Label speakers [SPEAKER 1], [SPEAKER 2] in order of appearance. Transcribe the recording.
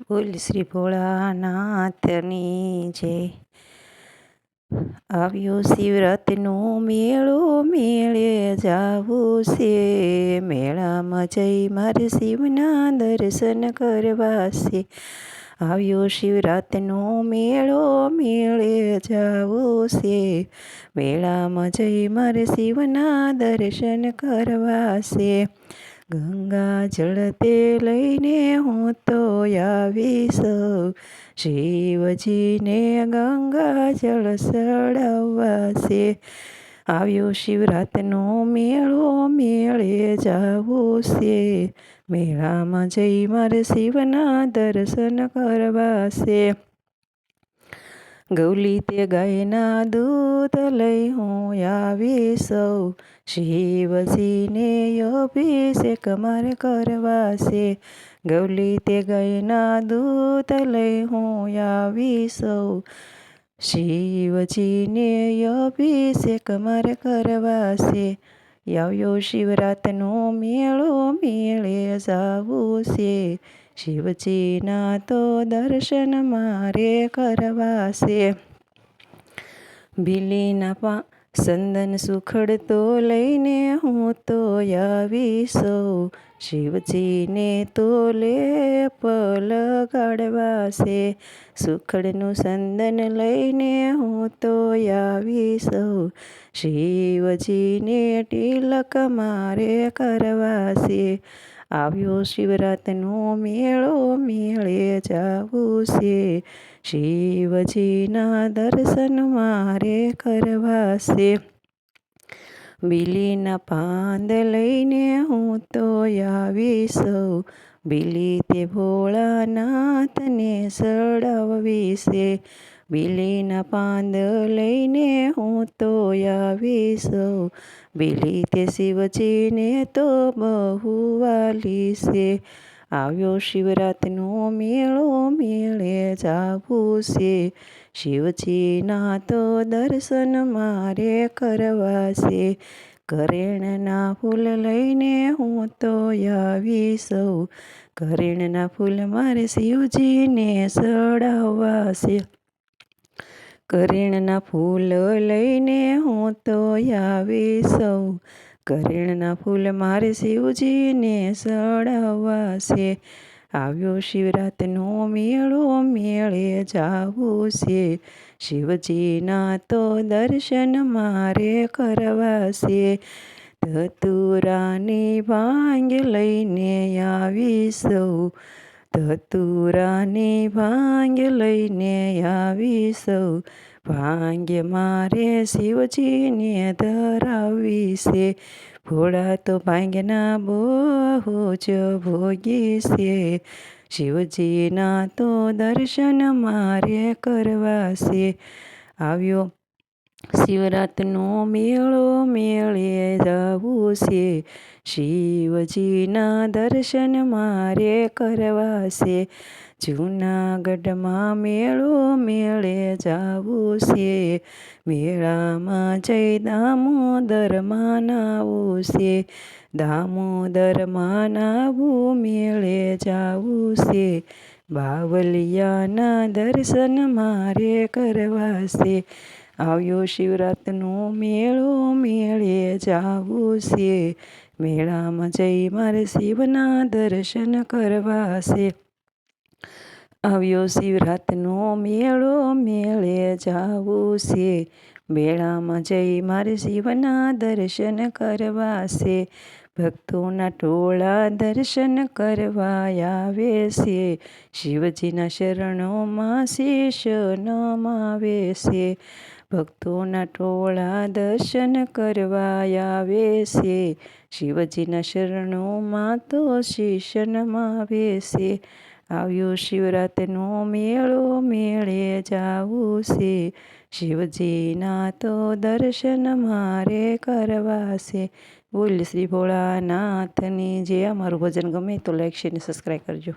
[SPEAKER 1] બોલ શ્રી ભોળાનાથની જય. આવ્યો શિવરાતનો મેળો, મેળે જાવું છે. મેળામાં જઈ મારે શિવના દર્શન કરવા છે આવ્યો શિવરાતનો મેળો, મેળે જાવું છે. મેળામાં જઈ મારે શિવના દર્શન કરવા છે ગંગા જળ તે લઈને હું તો આવીશ. શિવજીને ગંગા જળ ચડાવવા છે આવ્યો શિવરાતનો મેળો, મેળે જાવો છે મેળામાં જઈ મારે શિવના દર્શન કરવા છે ગૌલી તે ગાયના દૂધ લઈ હું આવી સૌ. શિવજીને અભિષેક મારે કરવા છે ગૌલી તે ગાયના દૂધ લઈ હું આવી સૌ. શિવજીને અભિષેક મારે કરવા છે આવ્યો શિવરાતનો મેળો, મેળે જાવું છે શિવજીના તો દર્શન મારે કરવાશે. બિલીના પા સંદન સુખડ તો લઈને હું તો આવી સૌ શિવજીને તો લેપ પલ ગાડવાશે સુખડનું સંદન લઈને હું તો આવી સૌ શિવજીને તિલક મારે કરવા છે આવ્યો શિવરાતનો મેળો મેળે જાવું છે. શિવજીના દર્શન મારે કરવા છે. બીલીના પાંદ લઈને હું તો આવી બિલી તે ભોળાનાથને સડાવવી છે. બીલીના પાંદ લઈને હું તો આવીશ. બિલી તે શિવજીને તો બહુ વાલી છે આવ્યો શિવરાતનો મેળો મેળે જાવું છે શિવજીના તો દર્શન મારે કરવા છે કરેણના ફૂલ લઈને હું તો આવી સૌ કરેણના ફૂલ મારે શિવજીને સડાવવા છે કરેણના ફૂલ લઈને હું તો આવી સૌ. કરેણના ફૂલ મારે શિવજીને ચડાવવા છે આવ્યો શિવરાતનો મેળો, મેળે જાવું છે શિવજીના તો દર્શન મારે કરવા છે ધતુરાની ભાંગ લઈને આવી સૌ. ધતુરાની ભાંગ લઈને આવી સૌ ભાંગ મારે શિવજીને ધરાવી છે ભોળા તો ભાંગના બહુ જ ભોગી છે શિવજીના તો દર્શન મારે કરવા છે આવ્યો શિવરાતનો મેળો મેળે જવું છે. શિવજીના દર્શન મારે કરવા છે જૂનાગઢમાં મેળો મેળે જાવું છે. મેળામાં જઈ દામોદર માનાવું છે. દામોદર માનાવું મેળે જાવું છે. બાવલિયાના દર્શન મારે કરવા છે આવ્યો શિવરાતનો મેળો, મેળે જાવું છે. મેળામાં જઈ મારે શિવના દર્શન કરવા છે આવ્યો શિવરાતનો મેળો, મેળે જાવું છે. મેળામાં જઈ મારે શિવના દર્શન કરવા છે ભક્તોના ટોળા દર્શન કરવા આવે છે શિવજીના શરણોમાં શીશ નમાવે છે ભક્તોના ટોળા દર્શન કરવા આવે છે શિવજીના શરણોમાં તો શીશ નમાવે છે આવ્યો શિવરાત્રિનો મેળો, મેળે જાવું છે. શિવજીના તો દર્શન મારે કરવા છે બોલ શ્રી ભોળાનાથની જે અમારું ભજન ગમે તો લાઈક શેર ને સબસ્ક્રાઈબ કરજો.